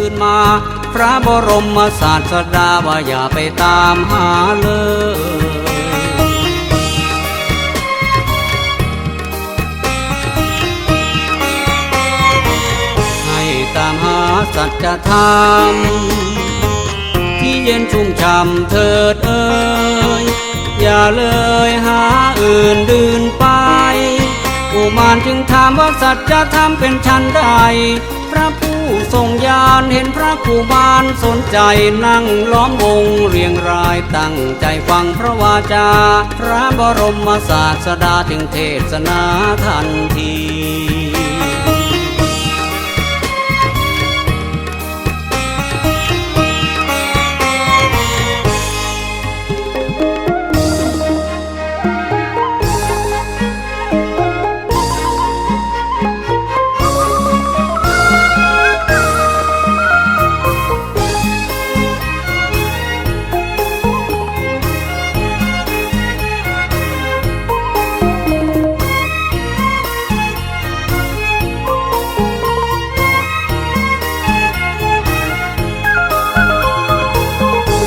คืนมา พระบรมศาสดาว่าอย่าไปตามหาเลยให้ตามหาสัจธรรมที่เย็นชุ่มช่ำเถิดเอ่ยอย่าเลยหาอื่นดื่นไปอุมานจึงถามว่าสัจธรรมเป็นชั้นใด พระผู้ทรงญาณเห็นพระครูบาลสนใจนั่งล้อมวงเรียงรายตั้งใจฟังพระวาจา พระบรมศาสดาจึงเทศนาทันที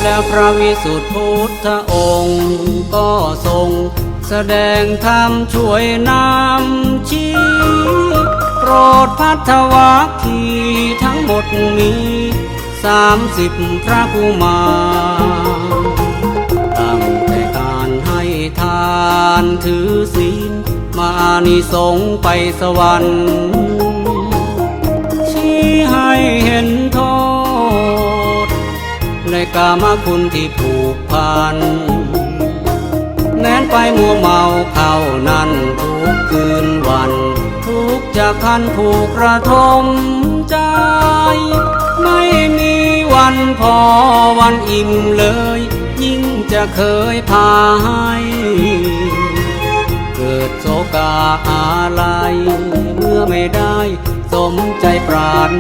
แล้วพระวิสุทธิพุทธองค์ ก็ทรง แสดงธรรมช่วยนำชี้โปรดพัทวคีทั้งหมดมีสามสิบพระกุมารตั้งแต่การให้ทานถือศีล มานิสงไปสวรรค์ กามคุณที่ผูกพันแม้นไปมัวเมาเข้านั้นทุกคืนวัน ทุกจากพันผูกระทมใจ ไม่มีวันพอวันอิ่มเลย ยิ่งจะเคยพาให้เกิดโศกาอะไรเมื่อไม่ได้สมใจปราร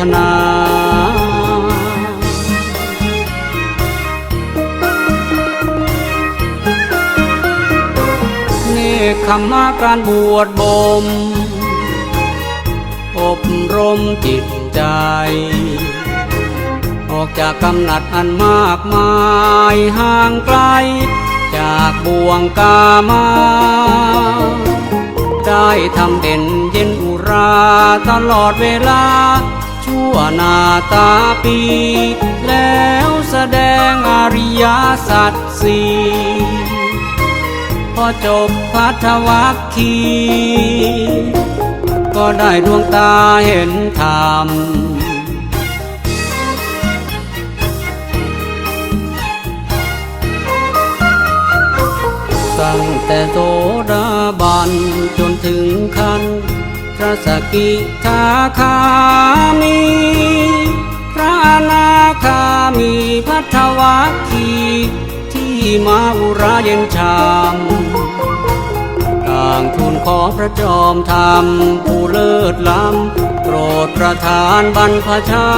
ถนา นี่คำมาการบวชบ่มอบรมจิตใจ ออกจากกำหนัดอันมากมายห่างไกล จากบ่วงกามา ได้ทำเด่นเย็นอุราตลอดเวลา ชั่วนาตาปี แล้วแสดงอริยสัจสี่ อจบพัทวัคคี ก็ได้ดวงตาเห็นธรรมตั้งแต่โสดาบันจนถึงขั้นพระสกิทาคามี พระอนาคามีพัทวัคคีที่มาอุราเย็นชามางทูลขอพระจอมธรรมผู้เลิศล้ำโปรดประทานบรรพชา